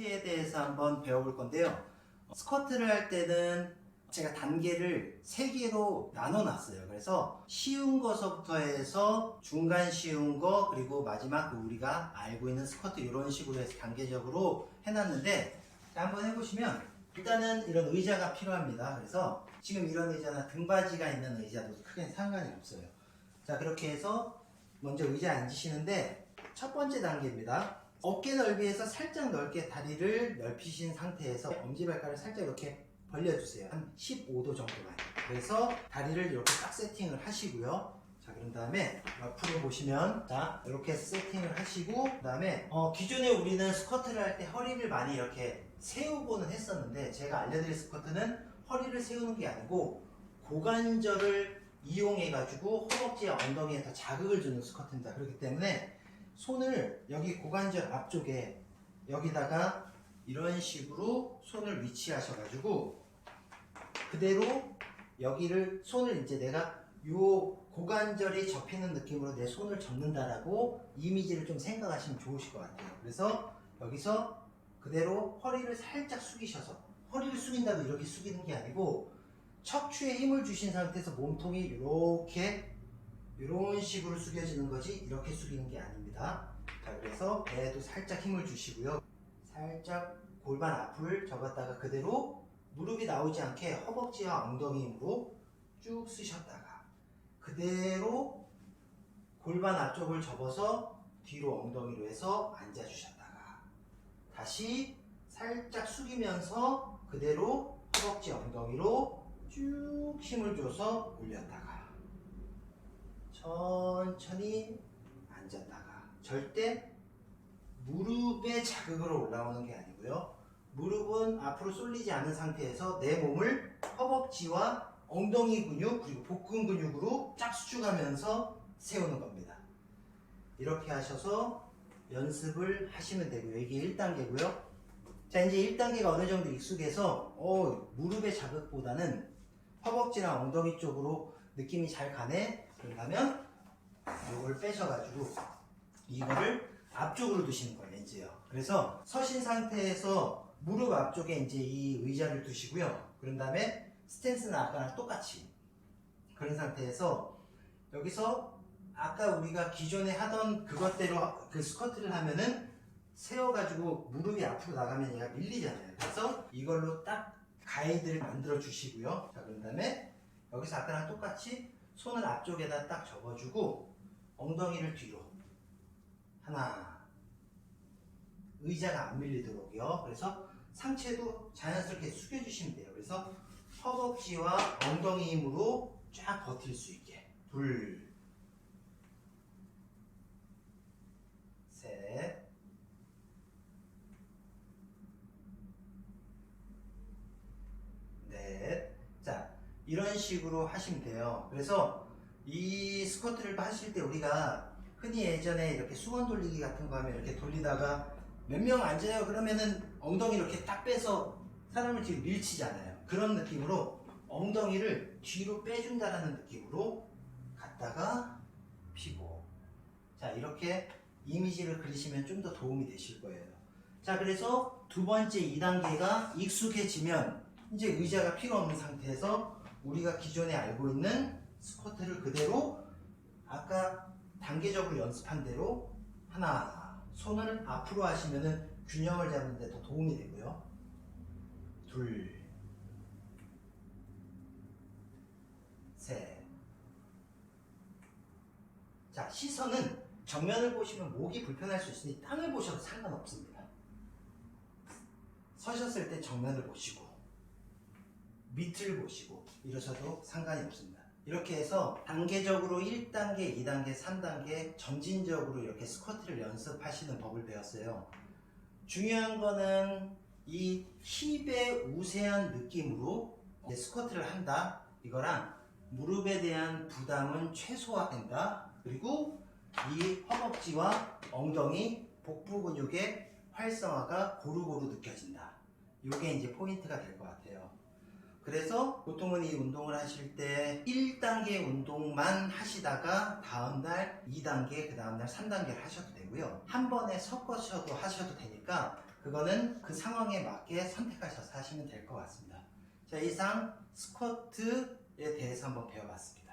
스쿼트에 대해서 한번 배워볼 건데요. 스쿼트를 할 때는 제가 단계를 세 개로 나눠 놨어요. 그래서 쉬운 거서부터 해서 중간 쉬운 거 그리고 마지막 그 우리가 알고 있는 스쿼트 이런 식으로 해서 단계적으로 해놨는데 자, 한번 해보시면 일단은 이런 의자가 필요합니다. 그래서 지금 이런 의자나 등받이가 있는 의자도 크게 상관이 없어요. 자 그렇게 해서 먼저 의자에 앉으시는데 첫 번째 단계입니다. 어깨 넓이에서 살짝 넓게 다리를 넓히신 상태에서 엄지발가락을 살짝 이렇게 벌려주세요. 한 15도 정도만. 그래서 다리를 이렇게 딱 세팅을 하시고요. 자, 그런 다음에 옆으로 보시면, 자, 이렇게 세팅을 하시고, 그 다음에, 어, 기존에 우리는 스쿼트를 할 때 허리를 많이 이렇게 세우고는 했었는데, 제가 알려드릴 스쿼트는 허리를 세우는 게 아니고, 고관절을 이용해 가지고 허벅지와 엉덩이에 더 자극을 주는 스쿼트입니다. 그렇기 때문에, 손을 여기 고관절 앞쪽에 여기다가 이런 식으로 손을 위치하셔가지고 그대로 여기를 손을 이제 내가 요 고관절이 접히는 느낌으로 내 손을 접는다라고 이미지를 좀 생각하시면 좋으실 것 같아요. 그래서 여기서 그대로 허리를 살짝 숙이셔서 허리를 숙인다고 이렇게 숙이는 게 아니고 척추에 힘을 주신 상태에서 몸통이 이렇게 이런 식으로 숙여지는 거지 이렇게 숙이는 게 아닙니다. 자 그래서 배에도 살짝 힘을 주시고요. 살짝 골반 앞을 접었다가 그대로 무릎이 나오지 않게 허벅지와 엉덩이 힘으로 쭉 쓰셨다가 그대로 골반 앞쪽을 접어서 뒤로 엉덩이로 해서 앉아주셨다가 다시 살짝 숙이면서 그대로 허벅지 엉덩이로 쭉 힘을 줘서 올렸다가 천천히 앉았다가 절대 무릎에 자극으로 올라오는 게 아니고요. 무릎은 앞으로 쏠리지 않은 상태에서 내 몸을 허벅지와 엉덩이 근육 그리고 복근 근육으로 쫙 수축하면서 세우는 겁니다. 이렇게 하셔서 연습을 하시면 되고요. 이게 1단계고요. 자 이제 1단계가 어느 정도 익숙해서 어, 무릎의 자극보다는 허벅지나 엉덩이 쪽으로 느낌이 잘 가네? 그러면 이걸 빼셔가지고 이거를 앞쪽으로 두시는 거예요 이제요. 그래서 서신 상태에서 무릎 앞쪽에 이제 이 의자를 두시고요. 그런 다음에 스탠스는 아까랑 똑같이 그런 상태에서 여기서 아까 우리가 기존에 하던 그것대로 그 스쿼트를 하면은 세워가지고 무릎이 앞으로 나가면 얘가 밀리잖아요. 그래서 이걸로 딱 가이드를 만들어 주시고요. 자 그런 다음에 여기서 아까랑 똑같이 손을 앞쪽에다 딱 접어주고 엉덩이를 뒤로. 하나. 의자가 안 밀리도록요. 그래서 상체도 자연스럽게 숙여주시면 돼요. 그래서 허벅지와 엉덩이 힘으로 쫙 버틸 수 있게. 둘. 셋, 넷. 자, 이런 식으로 하시면 돼요. 그래서 이 스쿼트를 하실 때 우리가 흔히 예전에 이렇게 수건 돌리기 같은 거 하면 이렇게 돌리다가 몇 명 앉아요 그러면은 엉덩이 이렇게 딱 빼서 사람을 뒤로 밀치잖아요. 그런 느낌으로 엉덩이를 뒤로 빼준다라는 느낌으로 갔다가 피고 자 이렇게 이미지를 그리시면 좀 더 도움이 되실 거예요. 자 그래서 두 번째 2단계가 익숙해지면 이제 의자가 필요 없는 상태에서 우리가 기존에 알고 있는 스쿼트를 그대로 아까 단계적으로 연습한 대로 하나 손을 앞으로 하시면은 균형을 잡는 데 더 도움이 되고요. 둘, 셋. 자, 시선은 정면을 보시면 목이 불편할 수 있으니 땅을 보셔도 상관없습니다. 서셨을 때 정면을 보시고 밑을 보시고 이러셔도 상관이 없습니다. 이렇게 해서 단계적으로 1단계, 2단계, 3단계 점진적으로 이렇게 스쿼트를 연습하시는 법을 배웠어요. 중요한 거는 이 힙의 우세한 느낌으로 스쿼트를 한다. 이거랑 무릎에 대한 부담은 최소화된다. 그리고 이 허벅지와 엉덩이, 복부 근육의 활성화가 고루고루 느껴진다. 이게 이제 포인트가 될 것 같아요. 그래서 보통은 이 운동을 하실 때 1단계 운동만 하시다가 다음날 2단계, 그 다음날 3단계를 하셔도 되고요. 한 번에 섞어셔도 하셔도 되니까 그거는 그 상황에 맞게 선택하셔서 하시면 될 것 같습니다. 자, 이상 스쿼트에 대해서 한번 배워봤습니다.